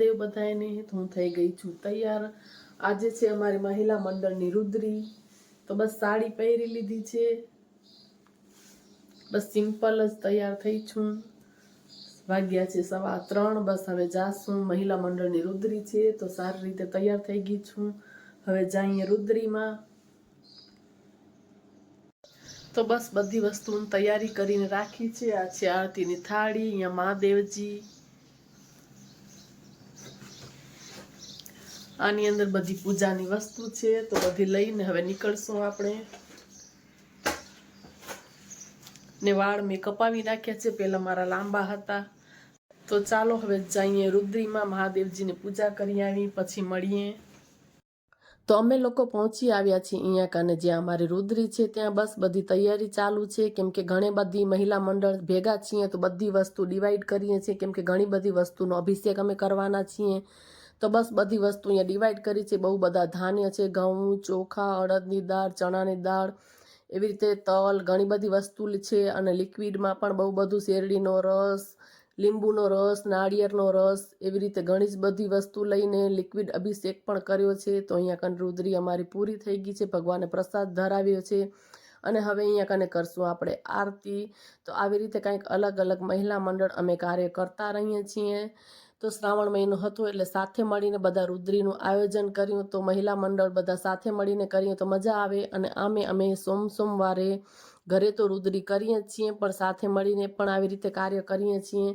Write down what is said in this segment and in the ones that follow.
મહાદેવ બધાને તો હું થઈ ગઈ છું તૈયાર. આજે છે અમારી મહિલા મંડળની રુદ્રી. તો બસ સાડી પહેરી લીધી છે. બસ સિમ્પલ જ તૈયાર થઈ છું. વાગ્યા છે સવા ત્રણ, બસ હવે જાશું મહિલા મંડળની રુદ્રી છે, તો સારી રીતે તૈયાર થઈ ગઈ છું. હવે જઈએ રુદ્રીમાં. તો બસ બધી વસ્તુની તૈયારી કરીને રાખી છે. આ છે આરતીની થાળી, અહીંયા મહાદેવજી. આની અંદર બધી પૂજાની વસ્તુ છે, તો બધી લઈને હવે નીકળશું આપણે. ને વાળ મેં કપાવી નાખ્યા છે, પહેલાં મારા લાંબા હતા. તો ચાલો હવે જઈએ રુદ્રીમાં મહાદેવજીની પૂજા કરી આવી, પછી મળીએ. તો અમે લોકો પહોંચી આવ્યા છીએ અહીંયા કાને જ્યાં અમારી રુદ્રી છે, ત્યાં બસ બધી તૈયારી ચાલુ છે. કેમ કે ઘણી બધી મહિલા મંડળ ભેગા છીએ, તો બધી વસ્તુ ડિવાઈડ કરીએ છીએ. કેમ કે ઘણી બધી વસ્તુનો અભિષેક અમે કરવાના છીએ. તો બસ બધી વસ્તુ અહીંયા ડિવાઈડ કરી છે. બહુ બધા ધાન્ય છે. ઘઉં, ચોખા, અડદની દાળ, ચણાની દાળ, એવી રીતે તલ, ઘણી બધી વસ્તુ છે. અને લિક્વિડમાં પણ બહુ બધું શેરડીનો રસ, લીંબુનો રસ, નાળિયેરનો રસ, એવી રીતે ઘણી જ બધી વસ્તુ લઈને લિક્વિડ અભિષેક પણ કર્યો છે. તો અહીંયા કન રુદ્રી અમારી પૂરી થઈ ગઈ છે. ભગવાને પ્રસાદ ધરાવ્યો છે. અને હવે અહીંયા કને કરશું આપણે આરતી. તો આવી રીતે કંઈક અલગ અલગ મહિલા મંડળ અમે કાર્ય કરતા રહીએ છીએ. તો શ્રાવણ મહિનો હતો એટલે સાથે મળીને બધા રુદ્રીનું આયોજન કર્યું. તો મહિલા મંડળ બધા સાથે મળીને કરીએ તો મજા આવે અને આમે અમે સોમ સોમવારે ઘરે તો રુદ્રી કરીએ છીએ પણ સાથે મળીને પણ આવી રીતે કાર્ય કરીએ છીએ.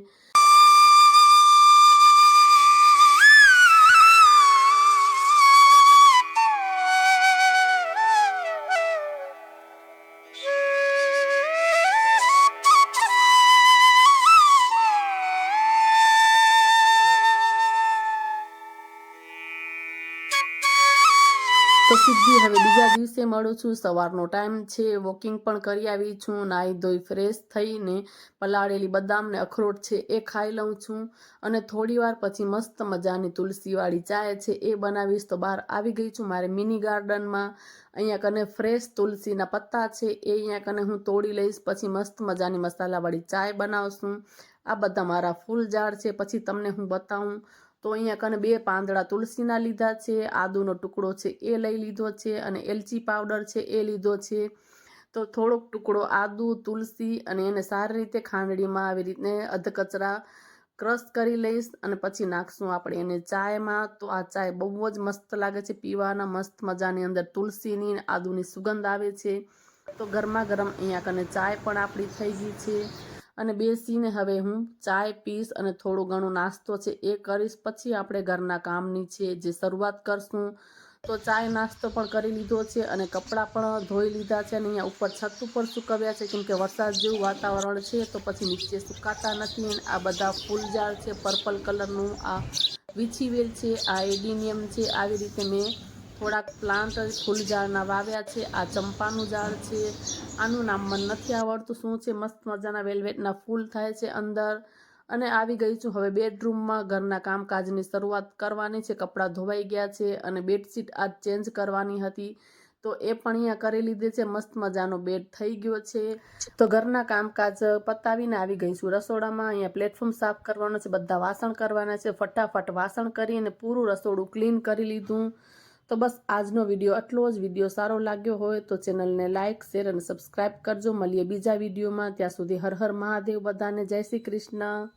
તો સીધી હવે બીજા દિવસે મળું છું. સવારનો ટાઈમ છે. વોકિંગ પણ કરી આવી છું. નાહી ધોઈ ફ્રેશ થઈને પલાળેલી બદામ ને અખરોટ છે એ ખાઈ લઉં છું અને થોડી વાર પછી મસ્ત મજાની તુલસીવાળી ચાય છે એ બનાવીશ. તો બહાર આવી ગઈ છું મારે મિની ગાર્ડનમાં. અહીંયા કને ફ્રેશ તુલસીના પત્તા છે એ અહીંયા કને હું તોડી લઈશ. પછી મસ્ત મજાની મસાલાવાળી ચાય બનાવશું. આ બધા મારા ફૂલ ઝાડ છે. પછી તમને હું બતાવું તો અહીંયા કને બે પાંદડા તુલસીના લીધા છે, આદુનો ટુકડો છે એ લઈ લીધો છે અને એલચી પાવડર છે એ લીધો છે. તો થોડોક ટુકડો આદુ, તુલસી અને એને સારી રીતે ખાંડડીમાં આવી રીતે અધકચરા ક્રશ કરી લઈશ અને પછી નાખશું આપણે એને ચાયમાં. તો આ ચાય બહુ જ મસ્ત લાગે છે, પીવાના મસ્ત મજાની અંદર તુલસીની આદુની સુગંધ આવે છે. તો ગરમા ગરમ અહીંયા કને ચાય પણ આપણી થઈ ગઈ છે. અને બેસીને હવે હું ચાય પીશ અને થોડો ઘણો નાસ્તો છે એ કરીશ. પછી આપણે ઘરના કામની છે જે શરૂઆત કરશું. તો ચાય નાસ્તો પણ કરી લીધો છે અને કપડાં પણ ધોઈ લીધા છે અને અહીંયા ઉપર છત ઉપર સુકવ્યા છે. કેમકે વરસાદ જેવું વાતાવરણ છે તો પછી નીચે સુકાતા નથી આ બધા ફૂલ ઝાડ છે. પર્પલ કલરનું આ વીછીવેલ છે, આ એડિનિયમ છે. આવી રીતે મેં થોડાક પ્લાન્ટ ફૂલ ઝાડના વાવ્યા છે, આ ચંપાનું ઝાડ છે, આનું નામ મને નથી આવડતું, શું છે, મસ્ત મજાના વેલ્વેટના ફૂલ થાય છે અંદર. અને આવી ગઈ છું, હવે બેડરૂમમાં ઘરના કામકાજની શરૂઆત કરવાની છે, કપડાં ધોવાઈ ગયા છે અને બેડશીટ આજ ચેન્જ કરવાની હતી. તો એ પણ અહીંયા કરી લીધે છે, મસ્ત મજાનો બેડ થઈ ગયો છે. તો ઘરના કામકાજ પતાવીને આવી ગઈ છું, રસોડામાં અહીંયા પ્લેટફોર્મ સાફ કરવાનો છે, બધા વાસણ કરવાના છે, ફટાફટ વાસણ કરી અને પૂરું રસોડું ક્લીન કરી લીધું. તો બસ આજનો વીડિયો આટલો જ. વીડિયો સારો લાગ્યો હોય તો ચેનલને લાઇક શેર અને સબસ્ક્રાઇબ કરજો. મળીએ બીજા વિડીયોમાં. ત્યાં સુધી હર હર મહાદેવ બધાને જય શ્રી કૃષ્ણ.